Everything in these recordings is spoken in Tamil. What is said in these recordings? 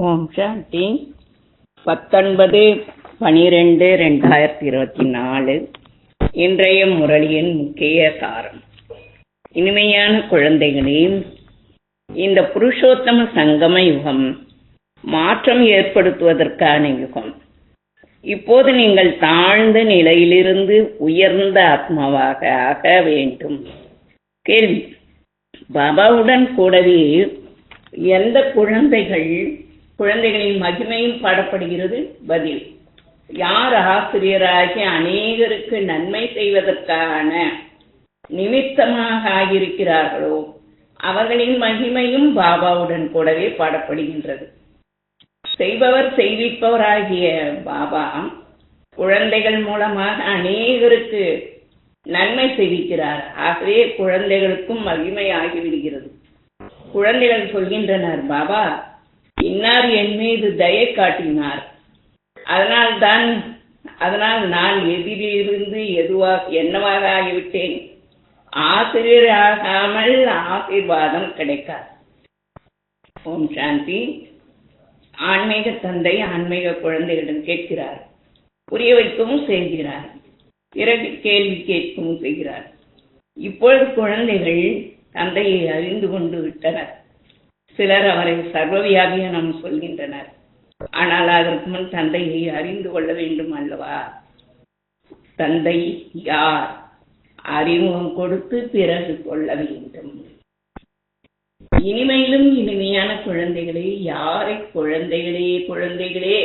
ஓம் சாந்தி. பத்தொன்பது பனிரெண்டு ரெண்டாயிரத்தி இருபத்தி நாலு இன்றைய முரளியின் முக்கிய சாரம். இனிமையான குழந்தைகளே இந்த புருஷோத்தம சங்கம யுகம் மாற்றம் ஏற்படுத்துவதற்கான யுகம். இப்போது நீங்கள் தாழ்ந்த நிலையிலிருந்து உயர்ந்த ஆத்மாவாக ஆக வேண்டும். கேள்வி. பாபாவுடன் கூடவே எந்த குழந்தைகள் குழந்தைகளின் மகிமையும் பாடப்படுகிறது பதில். யார் ஆசிரியராகி அநேகருக்கு நன்மை செய்வதற்கான நிமித்தமாக ஆகியிருக்கிறார்களோ அவர்களின் மகிமையும் பாபாவுடன் கூடவே பாடப்படுகின்றது. செய்பவர் செய்விப்பவராகிய பாபா குழந்தைகள் மூலமாக அநேகருக்கு நன்மை செய்விக்கிறார். ஆகவே குழந்தைகளுக்கும் மகிமை ஆகிவிடுகிறது. குழந்தைகள் சொல்கின்றனர் பாபா இன்னார் என் மீது தயை காட்டினார். அதனால் தான் அதனால் நான் எதிரிலிருந்து எதுவாக என்னவாக ஆகிவிட்டேன் ஆசிரியர் ஆகாமல் ஆசீர்வாதம் கிடைக்காது. ஓம் சாந்தி. ஆன்மீக தந்தை ஆன்மீக குழந்தைகளிடம் கேட்கிறார். புரிய வைக்கவும் செய்கிறார். பிறகு கேள்வி கேட்கவும் செய்கிறார். இப்பொழுது குழந்தைகள் தந்தையை அறிந்து கொண்டு விட்டனர். சிலர் அவரை சர்வவியாபி என சொல்கின்றனர். ஆனால் அதற்கு முன் தந்தையை அறிந்து கொள்ள வேண்டும் அல்லவா? தந்தை யார்? அறிமுகம் கொடுத்து பிறகு கொள்ள வேண்டும். இனிமையிலும் இனிமையான குழந்தைகளே யாரை குழந்தைகளே குழந்தைகளே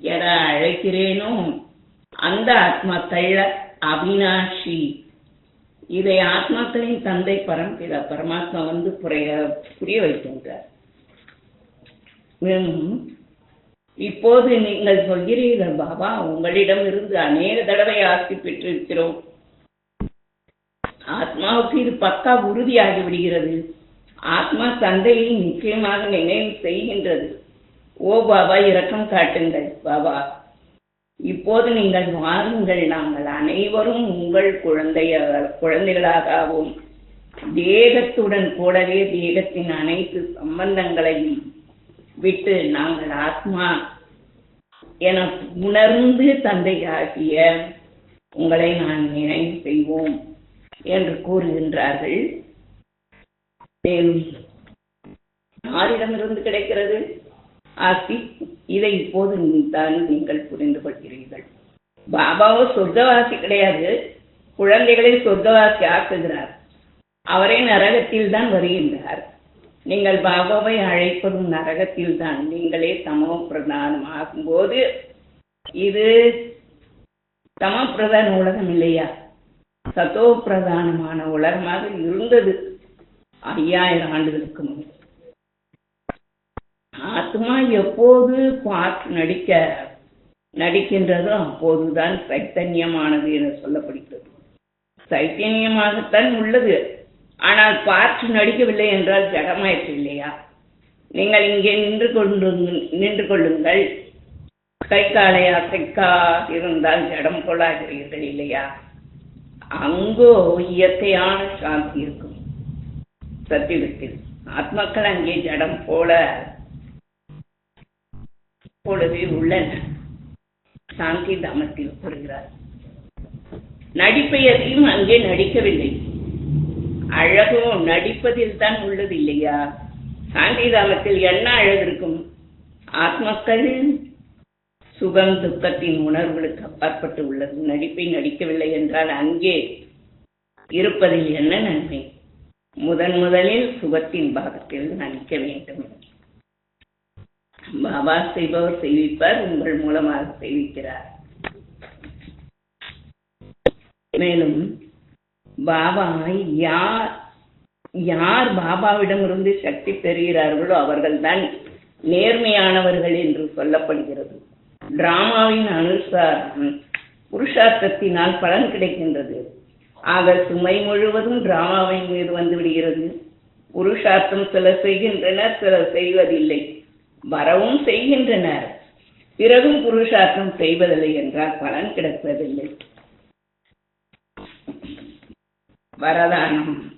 என அழைக்கிறேனோ அந்த ஆத்மாக்கள் அவினாஷி இதை ஆத்மாக்களின் தந்தை பரம்பிதா பரமாத்மா வந்து புரிய புரிய வைக்கின்றார். இப்போது நீங்கள் சொல்கிறீர்கள் பாபா உங்களிடம் இருந்து அநேக தடவை ஆசி பெற்றிருக்கிறோம். ஆத்மாவுக்கு இது பக்கா உறுதியாகி விடுகிறது. ஆத்மா தந்தையை நிச்சயமாக நினைவு செய்கின்றது. ஓ பாபா இரக்கம் காட்டுங்கள். பாபா இப்போது நீங்கள் வாருங்கள் நாங்கள் அனைவரும் உங்கள் குழந்தைய குழந்தைகளாகவும் தேகத்துடன் கூடவே தேகத்தின் அனைத்து சம்பந்தங்களையும் விட்டு நாங்கள் ஆத்மா என உணர்ந்து தந்தையாகிய உங்களை நான் நினைவு செய்வோம் என்று கூறுகின்றார்கள். மேலும் யாரிடமிருந்து கிடைக்கிறது? ஆசி இதை இப்போது தான் நீங்கள் புரிந்து கொள்கிறீர்கள் பாபாவோ சொர்க்கவாசி கிடையாது. குழந்தைகளை சொர்க்கவாசி ஆக்குகிறார். அவரே நரகத்தில் தான் வருகின்றார். நீங்கள் பாபாவை அழைப்பதும் நரகத்தில் தான். நீங்களே சம பிரதானம். ஆகும்போது இது சம பிரதான உலகம் இல்லையா? சத்தோ பிரதானமான உலகமாக இருந்தது ஐயாயிரம் ஆண்டுகளுக்கு முன்பு. ஆத்மா எப்போது பார்த்து நடிக்க நடிக்கின்றதோ அப்போதுதான் சைத்தன்யமானது என சொல்லப்படுகிறது. சைத்தன்யமாகத்தான் உள்ளது. ஆனால் பார்த்து நடிக்கவில்லை என்றால் ஜடமாயிற்று இல்லையா நீங்கள் இங்கே நின்று கொண்டு நின்று கொள்ளுங்கள். கை காலை அசைக்கா இருந்தால் ஜடம் கொள்ளாகிறீர்கள் இல்லையா? அங்கோ இயற்கையான சாந்தி இருக்கும். சத்தியத்தில் ஆத்மாக்கள் அங்கே ஜடம் போல போலவே உள்ளன. சாந்தி தாமத்தில் கூறுகிறார். நடிப்பை எதையும் அங்கே நடிக்கவில்லை. அழகும் நடிப்பதில் தான் உள்ளது இல்லையா? சாந்தி தாமத்தில் என்ன அழகு இருக்கும்? ஆத்மாக்கள் சுகம் துக்கத்தின் உணர்வுகளுக்கு அப்பாற்பட்டு உள்ளது. நடிப்பை நடிக்கவில்லை என்றால் அங்கே இருப்பதில் என்ன நன்மை? முதன் முதலில் சுகத்தின் பாகத்தில் நடிக்க வேண்டும். பாபா செய்பவர் செய்விப்பார் உங்கள் மூலமாக செய்விக்கிறார். மேலும் பாபா யார் யார் பாபாவிடமிருந்து சக்தி பெறுகிறார்களோ அவர்கள்தான் நேர்மையானவர்கள் என்று சொல்லப்படுகிறது. டிராமாவின் அனுசாரம் புருஷார்த்தத்தினால் பலன் கிடைக்கின்றது. ஆக சுமை முழுவதும் டிராமாவின் மீது வந்து விடுகிறது. புருஷார்த்தம் சிலர் செய்கின்றனர் சிலர் செய்வதில்லை. வரவும் செய்கின்றனர். பிறகும் புருஷார்த்தம் செய்வதில்லை என்றால் பலன் கிடைப்பதில்லை. வரதானம்.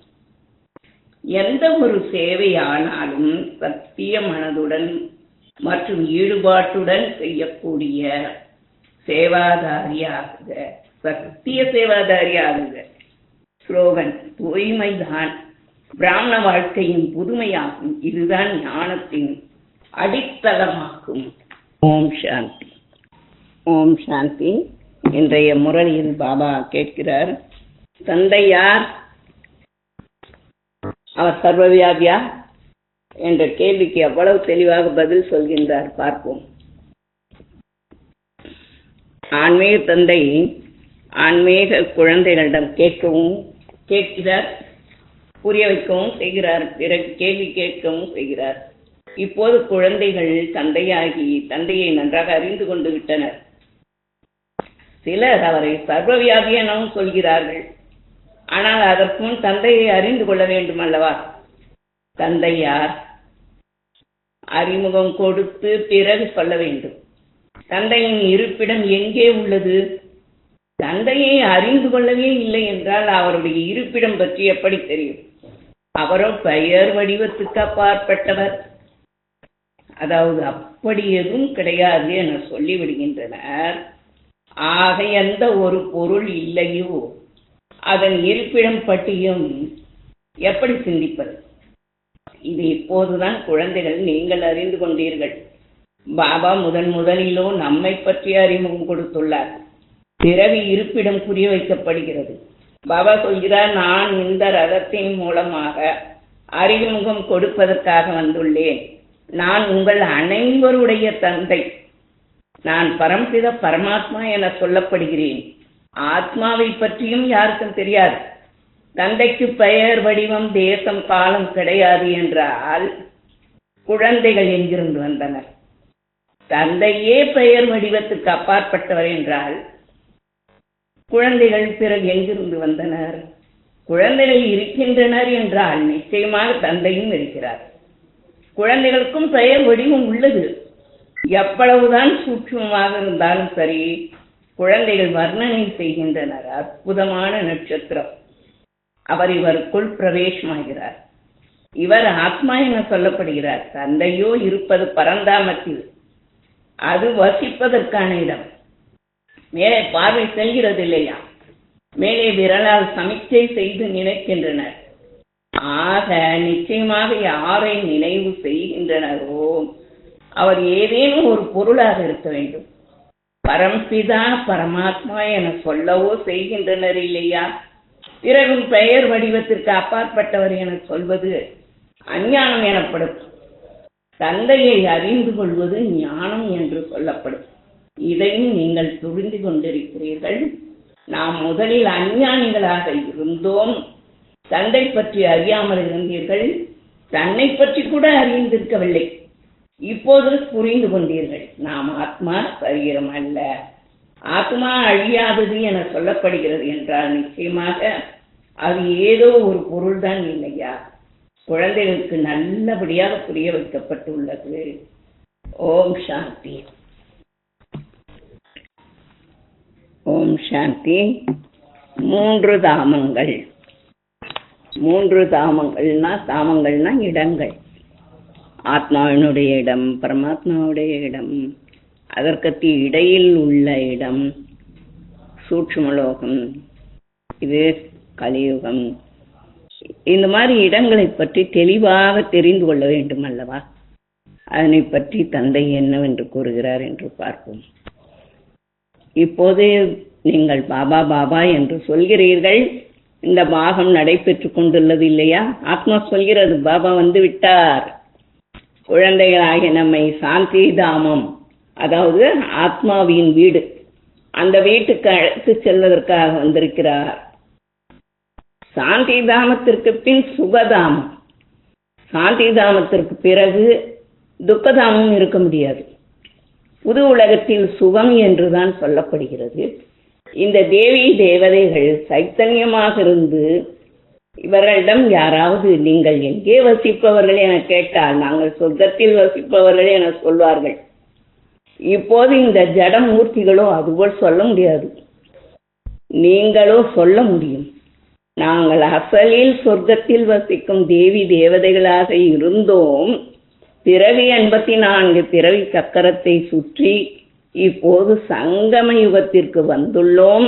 எந்த ஒரு சேவையானாலும் சத்திய மனதுடன் மற்றும் ஈடுபாட்டுடன் செய்யக்கூடிய சேவாதாரியாக சத்திய சேவாதாரியாகுக ஸ்லோகன் தூய்மைதான் பிராமண வாழ்க்கையின் புதுமையாகும். இதுதான் ஞானத்தின் அடித்தளமாகும் ஓம் சாந்தி. ஓம் சாந்தி. இன்றைய முரளியில் பாபா கேட்கிறார் தந்தை யார் அவர் சர்வவியாபியா? என்ற கேள்விக்கு எவ்வளவு தெளிவாக பதில் சொல்கின்றார் பார்ப்போம். ஆன்மீக தந்தை ஆன்மீக குழந்தைகளிடம் கேட்கவும் கேட்கிறார் புரிய வைக்கவும் செய்கிறார். பிறகு கேள்வி கேட்கவும் செய்கிறார். இப்போது குழந்தைகள் தந்தையாகி தந்தையை நன்றாக அறிந்து கொண்டு விட்டனர். சிலர் அவரை சர்வவியாதி எனவும் சொல்கிறார்கள். ஆனால் அதற்கு முன் தந்தையை அறிந்து கொள்ள வேண்டும் அல்லவா? தந்தையார் அறிமுகம் கொடுத்து பிறகு சொல்ல வேண்டும். தந்தையின் இருப்பிடம் எங்கே உள்ளது? தந்தையை அறிந்து கொள்ளவே இல்லை என்றால் அவருடைய இருப்பிடம் பற்றி எப்படி தெரியும்? அவரோ பெயர் வடிவத்துக்கு அப்பாற்பட்டவர். அதாவது அப்படி எதுவும் கிடையாது என சொல்லிவிடுகின்றனர். ஆக எந்த ஒரு பொருள் இல்லையோ அதன் இருப்பிடம் பற்றியும் எப்படி சிந்திப்பது? இது இப்போதுதான் குழந்தைகள் நீங்கள் அறிந்து கொண்டீர்கள். பாபா முதன் முதலிலோ நம்மை பற்றி அறிமுகம் கொடுத்துள்ளார். பிறவி இருப்பிடம் புரிய வைக்கப்படுகிறது. பாபா சொல்கிறார் நான் இந்த ரதத்தின் மூலமாக அறிமுகம் கொடுப்பதற்காக வந்துள்ளேன். நான் உங்கள் அனைவருடைய தந்தை. நான் பரம்பித பரமாத்மா என சொல்லப்படுகிறேன். ஆத்மாவை பற்றியும் யாருக்கும் தெரியாது. தந்தைக்கு பெயர் வடிவம் தேசம் காலம் கிடையாது என்றால் குழந்தைகள் எங்கிருந்து வந்தனர்? தந்தையே பெயர் வடிவத்துக்கு அப்பாற்பட்டவர் என்றால் குழந்தைகள் பிறகு எங்கிருந்து வந்தனர்? குழந்தைகள் இருக்கின்றனர் என்றால் நிச்சயமாக தந்தையும் இருக்கிறார். குழந்தைகளுக்கும் பெயர் வடிவம் உள்ளது. எவ்வளவுதான் சூட்சமாக இருந்தாலும் சரி குழந்தைகள் வர்ணனை செய்கின்றனர். அற்புதமான நட்சத்திரம். அவர் இவருக்குள் பிரவேசமாகிறார். இவர் ஆத்மா என சொல்லப்படுகிறார். தந்தையோ இருப்பது பரந்தாமத்தில். அது வசிப்பதற்கான இடம். மேலே பார்வை செல்கிறது இல்லையா மேலே விரலால் சமிச்சை செய்து நினைக்கின்றனர். ஆக நிச்சயமாக யாரை நினைவு செய்கின்றனரோ அவர் ஏதேனும் ஒரு பொருளாக இருக்க வேண்டும். பரம்பிதா பரமாத்மா என சொல்லவோ செய்கின்றனர் இல்லையா? பிறகும் பெயர் வடிவத்திற்கு அப்பாற்பட்டவர் என சொல்வது அஞ்ஞானம் எனப்படும். தந்தையை அறிந்து கொள்வது ஞானம் என்று சொல்லப்படும். இதையும் நீங்கள் புரிந்து கொண்டிருக்கிறீர்கள். நாம் முதலில் அஞ்ஞானிகளாக இருந்தோம். தந்தை பற்றி அறியாமல் இருந்தீர்கள் தன்னை பற்றி கூட அறிந்திருக்கவில்லை. இப்போது புரிந்து கொண்டீர்கள் நாம் ஆத்மா சரீரம் அல்ல. ஆத்மா அழியாதது என சொல்லப்படுகிறது என்றால் நிச்சயமாக அது ஏதோ ஒரு பொருள்தான் இல்லையா? குழந்தைகளுக்கு நல்லபடியாக புரிய வைக்கப்பட்டுள்ளது. ஓம் சாந்தி. ஓம் சாந்தி. மூன்று தாமங்கள். மூன்று தாமங்கள்னா தாமங்கள்னா இடங்கள். ஆத்மாவினுடைய இடம் பரமாத்மாவுடைய இடம் அதற்கத்தி இடையில் உள்ள இடம் சூட்சுமலோகம் இது கலியுகம். இந்த மாதிரி இடங்களை பற்றி தெளிவாக தெரிந்து கொள்ள வேண்டும் அல்லவா? அதனை பற்றி தந்தை என்னவென்று கூறுகிறார் என்று பார்ப்போம். இப்போது நீங்கள் பாபா பாபா என்று சொல்கிறீர்கள். இந்த பாகம் நடைபெற்று கொண்டுள்ளது இல்லையா? ஆத்மா சொல்கிறது பாபா வந்து விட்டார். குழந்தைகளாகிய நம்மை சாந்தி தாமம் அதாவது ஆத்மாவின் வீடு. அந்த வீட்டுக்கு அழைத்து செல்வதற்காக வந்திருக்கிறார். சாந்தி தாமத்திற்கு பின் சுகதாமம். சாந்தி தாமத்திற்கு பிறகு துக்கதாமம் இருக்க முடியாது. புது உலகத்தில் சுகம் என்றுதான் சொல்லப்படுகிறது. இந்த தேவி தேவதைகள் சைத்தன்யமாக இருந்து இவர்களிடம் யாராவது நீங்கள் எங்கே வசிப்பவர்கள் என கேட்டால் நாங்கள் சொர்க்கத்தில் வசிப்பவர்கள் என சொல்வார்கள். இப்போது இந்த ஜட மூர்த்திகளோ அதுபோல் சொல்ல முடியாது. நீங்களோ சொல்ல முடியும். நாங்கள் அசலில் சொர்க்கத்தில் வசிக்கும் தேவி தேவதைகளாக இருந்தோம். பிறவி எண்பத்தி நான்கு பிறவி சக்கரத்தை சுற்றி இப்போது சங்கம யுகத்திற்கு வந்துள்ளோம்.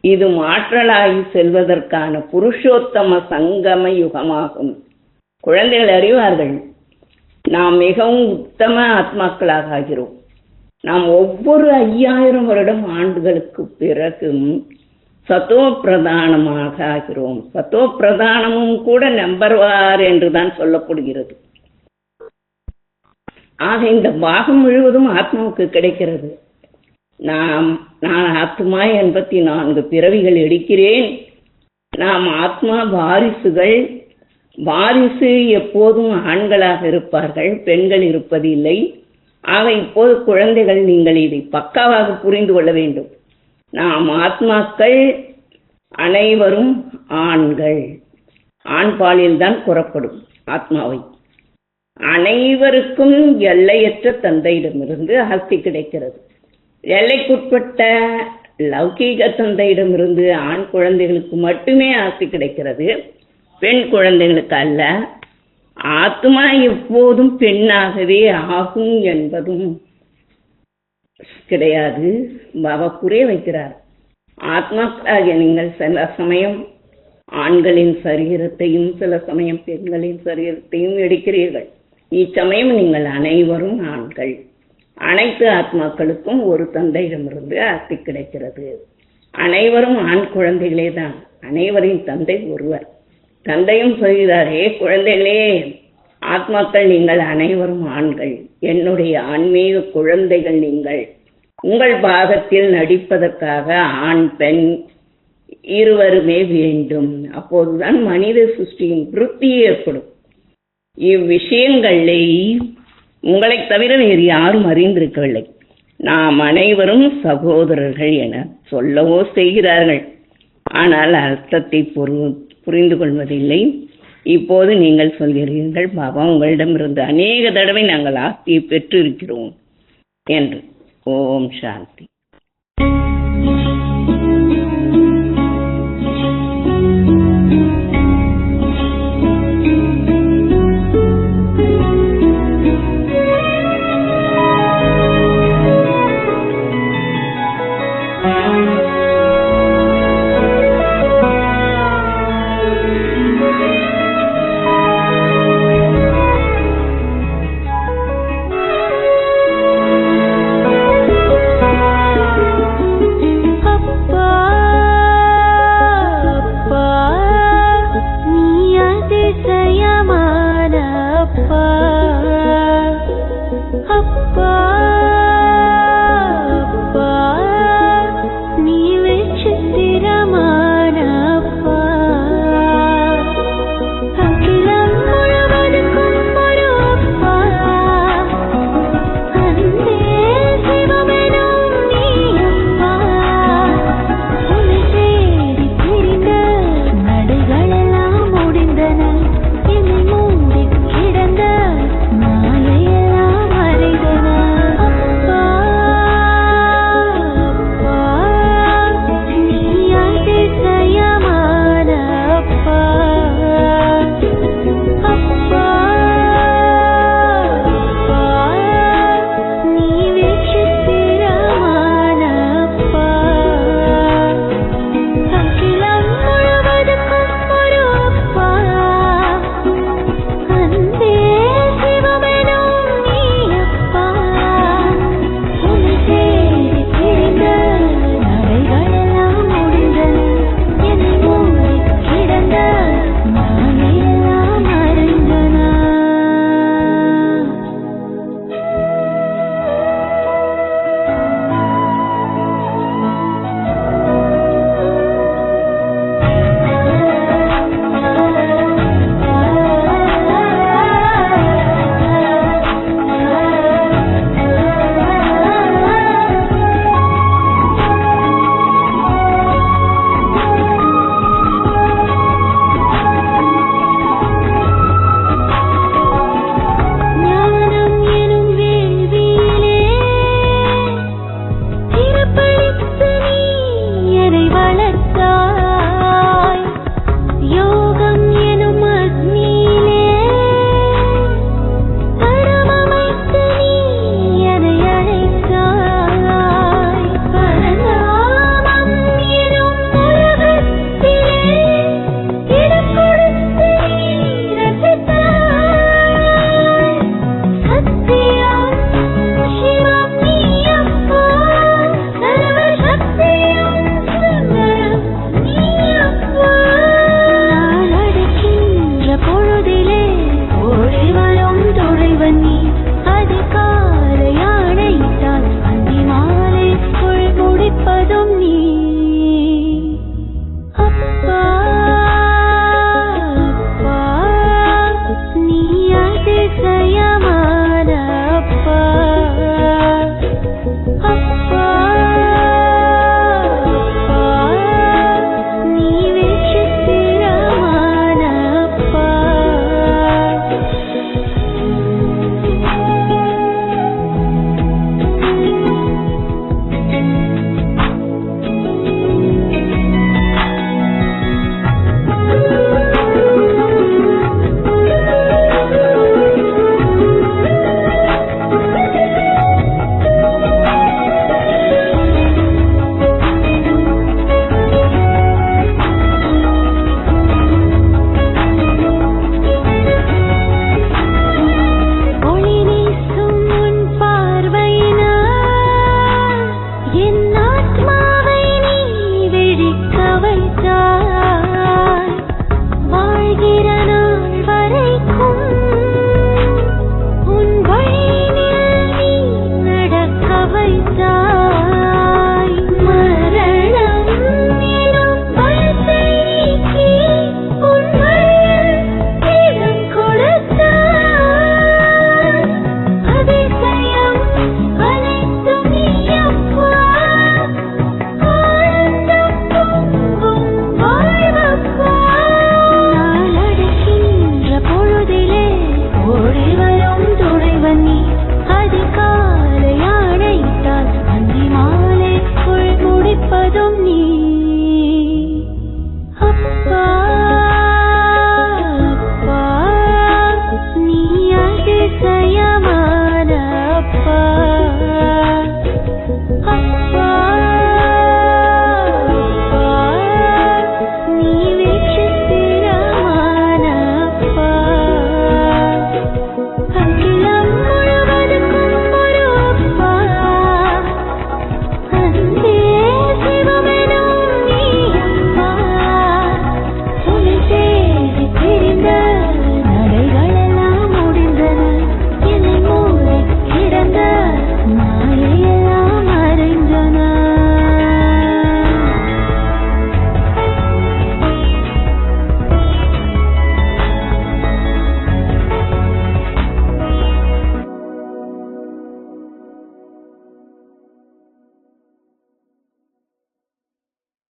இது மாற்றலாகி செல்வதற்கான புருஷோத்தம சங்கம யுகமாகும். குழந்தைகள் அறிவார்கள் நாம் மிகவும் உத்தம ஆத்மாக்களாக ஆகிறோம். நாம் ஒவ்வொரு ஐயாயிரம் வருடம் ஆண்டுகளுக்கு பிறகும் சத்தோ பிரதானமாக ஆகிறோம் சத்தோ பிரதானமும் கூட நம்பர்வார் என்றுதான் சொல்லப்படுகிறது. ஆக இந்த பாகம் முழுவதும் ஆத்மாவுக்கு கிடைக்கிறது. நாம் நான் ஆத்மா எண்பத்தி நான்கு பிறவிகள் எடுக்கிறேன். நாம் ஆத்மா வாரிசுகள். வாரிசு எப்போதும் ஆண்களாக இருப்பார்கள் பெண்கள் இருப்பதில்லை. ஆக இப்போது குழந்தைகள் நீங்கள் இதை பக்காவாக புரிந்து கொள்ள வேண்டும். நாம் ஆத்மாக்கள் அனைவரும் ஆண்கள். ஆண் பாலில்தான் புறப்படும் ஆத்மாவை. அனைவருக்கும் எல்லையற்ற தந்தையிடமிருந்து ஆஸ்தி கிடைக்கிறது. எல்லைக்குட்பட்ட லௌகீக தந்தையிடமிருந்து ஆண் குழந்தைகளுக்கு மட்டுமே ஆஸ்தி கிடைக்கிறது. பெண் குழந்தைகளுக்கு அல்ல. ஆத்மா எப்போதும் பெண்ணாகவே ஆகும் என்பதும் கிடையாது. பாபா புரிய வைக்கிறார். ஆத்மாக்களாகிய நீங்கள் சில சமயம் ஆண்களின் சரீரத்தையும் சில சமயம் பெண்களின் சரீரத்தையும் எடுக்கிறீர்கள். இச்சமயம் நீங்கள் அனைவரும் ஆண்கள். அனைத்து ஆத்மாக்களுக்கும் ஒரு தந்தையிடமிருந்து ஆஸ்தி கிடைக்கிறது. அனைவரும் ஆண் குழந்தைகளே தான். அனைவரின் தந்தை ஒருவர். தந்தையும் சொல்கிறாரே குழந்தைகளே ஆத்மாக்கள் நீங்கள் அனைவரும் ஆண்கள். என்னுடைய ஆன்மீக குழந்தைகள் நீங்கள். உங்கள் பாகத்தில் நடிப்பதற்காக ஆண் பெண் இருவருமே வேண்டும். அப்போதுதான் மனித சிருஷ்டியின் விருத்தி ஏற்படும். இவ்விஷயங்களை உங்களை தவிர வேறு யாரும் அறிந்திருக்கவில்லை. நாம் அனைவரும் சகோதரர்கள் என சொல்லவோ செய்கிறார்கள். ஆனால் அர்த்தத்தை பொரு புரிந்து கொள்வதில்லை இப்போது நீங்கள் சொல்கிறீர்கள் பாபா உங்களிடமிருந்து அநேக தடவை நாங்கள் ஆஸ்தியை பெற்றிருக்கிறோம் என்று. ஓம் சாந்தி.